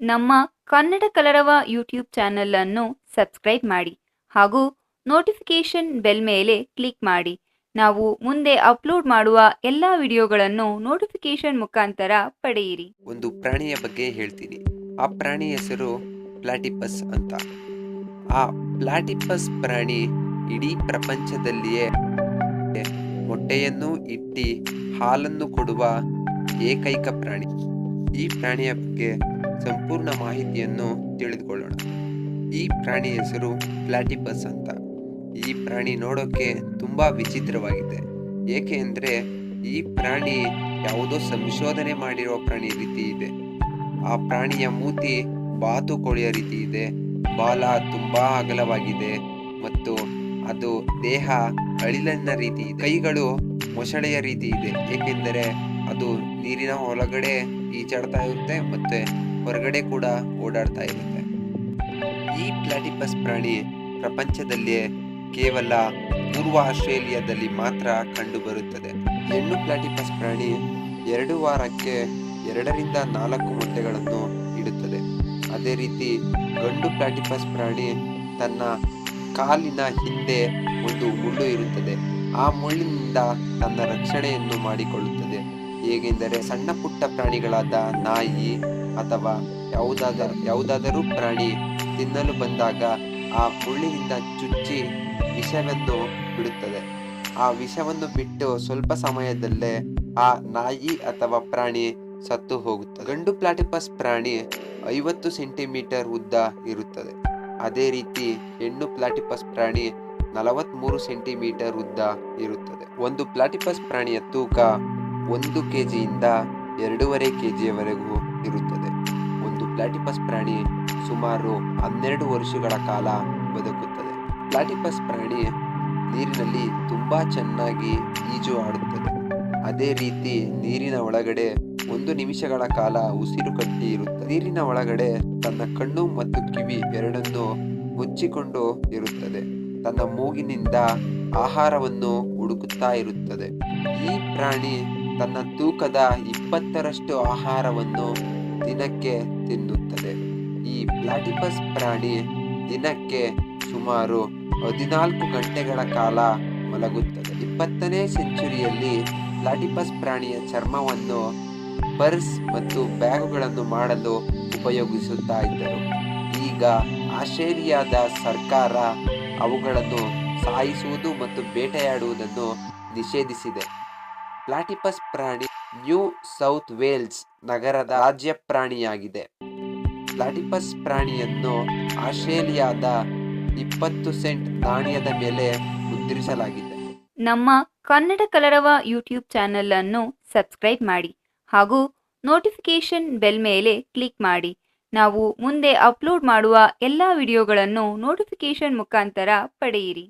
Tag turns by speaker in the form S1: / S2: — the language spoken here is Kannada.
S1: ನಮ್ಮ ಕನ್ನಡ ಕಲರವ ಯೂಟ್ಯೂಬ್ ಚಾನಲನ್ನು ಸಬ್ಸ್ಕ್ರೈಬ್ ಮಾಡಿ ಹಾಗೂ ನೋಟಿಫಿಕೇಷನ್ ಬೆಲ್ ಮೇಲೆ ಕ್ಲಿಕ್ ಮಾಡಿ. ನಾವು ಮುಂದೆ ಅಪ್ಲೋಡ್ ಮಾಡುವ ಎಲ್ಲ ವಿಡಿಯೋಗಳನ್ನು ನೋಟಿಫಿಕೇಷನ್ ಮುಖಾಂತರ ಪಡೆಯಿರಿ.
S2: ಒಂದು ಪ್ರಾಣಿಯ ಬಗ್ಗೆ ಹೇಳ್ತೀನಿ. ಆ ಪ್ರಾಣಿ ಹೆಸರು ಪ್ಲಾಟಿಪಸ್ ಅಂತ. ಆ ಪ್ಲಾಟಿಪಸ್ ಪ್ರಾಣಿ ಇಡೀ ಪ್ರಪಂಚದಲ್ಲಿಯೇ ಮೊಟ್ಟೆಯನ್ನು ಇಟ್ಟಿ ಹಾಲನ್ನು ಕೊಡುವ ಏಕೈಕ ಪ್ರಾಣಿ. ಈ ಪ್ರಾಣಿಯ ಬಗ್ಗೆ ಸಂಪೂರ್ಣ ಮಾಹಿತಿಯನ್ನು ತಿಳಿದುಕೊಳ್ಳೋಣ. ಈ ಪ್ರಾಣಿ ಹೆಸರು ಪ್ಲಾಟಿಪಸ್ ಅಂತ. ಈ ಪ್ರಾಣಿ ನೋಡೋಕೆ ತುಂಬ ವಿಚಿತ್ರವಾಗಿದೆ. ಏಕೆ ಈ ಪ್ರಾಣಿ ಯಾವುದೋ ಸಂಶೋಧನೆ ಮಾಡಿರುವ ಪ್ರಾಣಿ ರೀತಿ ಇದೆ. ಆ ಪ್ರಾಣಿಯ ಮೂತಿ ಬಾತುಕೋಳಿಯ ರೀತಿ ಇದೆ. ಬಾಲ ತುಂಬ ಅಗಲವಾಗಿದೆ ಮತ್ತು ಅದು ದೇಹ ಅಳಿಲನ್ನ ರೀತಿ ಇದೆ. ಕೈಗಳು ಮೊಸಳೆಯ ರೀತಿ ಇದೆ. ಏಕೆಂದರೆ ಅದು ನೀರಿನ ಒಳಗಡೆ ಈಜಾಡ್ತಾ ಇರುತ್ತೆ ಮತ್ತೆ ಹೊರಗಡೆ ಕೂಡ ಓಡಾಡ್ತಾ ಇರುತ್ತೆ. ಈ ಪ್ಲಾಟಿಪಸ್ ಪ್ರಾಣಿ ಪ್ರಪಂಚದಲ್ಲಿಯೇ ಕೇವಲ ಪೂರ್ವ ಆಸ್ಟ್ರೇಲಿಯಾದಲ್ಲಿ ಮಾತ್ರ ಕಂಡು ಬರುತ್ತದೆ ಹೆಣ್ಣು ಪ್ಲಾಟಿಪಸ್ ಪ್ರಾಣಿ ಎರಡು ವಾರಕ್ಕೆ ಎರಡರಿಂದ ನಾಲ್ಕು ಮೊಟ್ಟೆಗಳನ್ನು ಇಡುತ್ತದೆ. ಅದೇ ರೀತಿ ಗಂಡು ಪ್ಲಾಟಿಪಸ್ ಪ್ರಾಣಿ ತನ್ನ ಕಾಲಿನ ಹಿಂದೆ ಒಂದು ಮುಳ್ಳು ಇರುತ್ತದೆ. ಆ ಮುಳ್ಳಿನಿಂದ ತನ್ನ ರಕ್ಷಣೆಯನ್ನು ಮಾಡಿಕೊಳ್ಳುತ್ತದೆ. ಹೇಗೆಂದರೆ ಸಣ್ಣ ಪುಟ್ಟ ಪ್ರಾಣಿಗಳಾದ ನಾಯಿ ಅಥವಾ ಯಾವುದಾದ ಯಾವುದಾದರೂ ಪ್ರಾಣಿ ತಿನ್ನಲು ಬಂದಾಗ ಆ ಮುಳ್ಳಿನಿಂದ ಚುಚ್ಚಿ ವಿಷವನ್ನು ಬಿಡುತ್ತದೆ. ಆ ವಿಷವನ್ನು ಬಿಟ್ಟು ಸ್ವಲ್ಪ ಸಮಯದಲ್ಲೇ ಆ ನಾಯಿ ಅಥವಾ ಪ್ರಾಣಿ ಸತ್ತು ಹೋಗುತ್ತದೆ. ಗಂಡು ಪ್ಲಾಟಿಪಸ್ ಪ್ರಾಣಿ ಐವತ್ತು ಸೆಂಟಿಮೀಟರ್ ಉದ್ದ ಇರುತ್ತದೆ. ಅದೇ ರೀತಿ ಹೆಣ್ಣು ಪ್ಲಾಟಿಪಸ್ ಪ್ರಾಣಿ ನಲವತ್ಮೂರು ಸೆಂಟಿಮೀಟರ್ ಉದ್ದ ಇರುತ್ತದೆ. ಒಂದು ಪ್ಲಾಟಿಪಸ್ ಪ್ರಾಣಿಯ ತೂಕ ಒಂದು ಕೆ ಜಿಯಿಂದ ಎರಡೂವರೆ ಕೆ ಜಿಯವರೆಗೂ ಇರುತ್ತದೆ. ಒಂದು ಪ್ಲಾಟಿಪಸ್ ಪ್ರಾಣಿ ಸುಮಾರು ಹನ್ನೆರಡು ವರ್ಷಗಳ ಕಾಲ ಬದುಕುತ್ತದೆ. ಪ್ಲಾಟಿಪಸ್ ಪ್ರಾಣಿ ನೀರಿನಲ್ಲಿ ತುಂಬ ಚೆನ್ನಾಗಿ ಈಜು ಆಡುತ್ತದೆ. ಅದೇ ರೀತಿ ನೀರಿನ ಒಳಗಡೆ ಒಂದು ನಿಮಿಷಗಳ ಕಾಲ ಉಸಿರು ಕಟ್ಟಿ ಇರುತ್ತದೆ. ನೀರಿನ ಒಳಗಡೆ ತನ್ನ ಕಣ್ಣು ಮತ್ತು ಕಿವಿ ಎರಡನ್ನು ಮುಚ್ಚಿಕೊಂಡು ಇರುತ್ತದೆ. ತನ್ನ ಮೂಗಿನಿಂದ ಆಹಾರವನ್ನು ಹುಡುಕುತ್ತಾ ಇರುತ್ತದೆ. ಈ ಪ್ರಾಣಿ ತನ್ನ ತೂಕದ ಇಪ್ಪತ್ತರಷ್ಟು ಆಹಾರವನ್ನು ದಿನಕ್ಕೆ ತಿನ್ನುತ್ತದೆ. ಈ ಪ್ಲಾಟಿಪಸ್ ಪ್ರಾಣಿ ದಿನಕ್ಕೆ ಸುಮಾರು ಹದಿನಾಲ್ಕು ಗಂಟೆಗಳ ಕಾಲ ಮಲಗುತ್ತದೆ. ಇಪ್ಪತ್ತನೇ ಸೆಂಚುರಿಯಲ್ಲಿ ಪ್ಲಾಟಿಪಸ್ ಪ್ರಾಣಿಯ ಚರ್ಮವನ್ನು ಪರ್ಸ್ ಮತ್ತು ಬ್ಯಾಗುಗಳನ್ನು ಮಾಡಲು ಉಪಯೋಗಿಸುತ್ತಾ ಇದ್ದರು ಈಗ ಆಸ್ಟ್ರೇಲಿಯಾದ ಸರ್ಕಾರ ಅವುಗಳನ್ನು ಸಾಯಿಸುವುದು ಮತ್ತು ಬೇಟೆಯಾಡುವುದನ್ನು ನಿಷೇಧಿಸಿದೆ. ಪ್ಲಾಟಿಪಸ್ ಪ್ರಾಣಿ ನ್ಯೂ ಸೌತ್ ವೇಲ್ಸ್ ನಗರದ ರಾಜ್ಯ ಪ್ರಾಣಿಯಾಗಿದೆ. ಪ್ಲಾಟಿಪಸ್ ಪ್ರಾಣಿಯನ್ನು ಆಸ್ಟ್ರೇಲಿಯಾದ ಇಪ್ಪತ್ತು ಸೆಂಟ್ ನಾಣ್ಯದ ಮೇಲೆ ಮುದ್ರಿಸಲಾಗಿದೆ.
S1: ನಮ್ಮ ಕನ್ನಡ ಕಲರವ ಯೂಟ್ಯೂಬ್ ಅನ್ನು ಸಬ್ಸ್ಕ್ರೈಬ್ ಮಾಡಿ ಹಾಗೂ ನೋಟಿಫಿಕೇಶನ್ ಬೆಲ್ ಮೇಲೆ ಕ್ಲಿಕ್ ಮಾಡಿ. ನಾವು ಮುಂದೆ ಅಪ್ಲೋಡ್ ಮಾಡುವ ಎಲ್ಲ ವಿಡಿಯೋಗಳನ್ನು ನೋಟಿಫಿಕೇಶನ್ ಮುಖಾಂತರ ಪಡೆಯಿರಿ.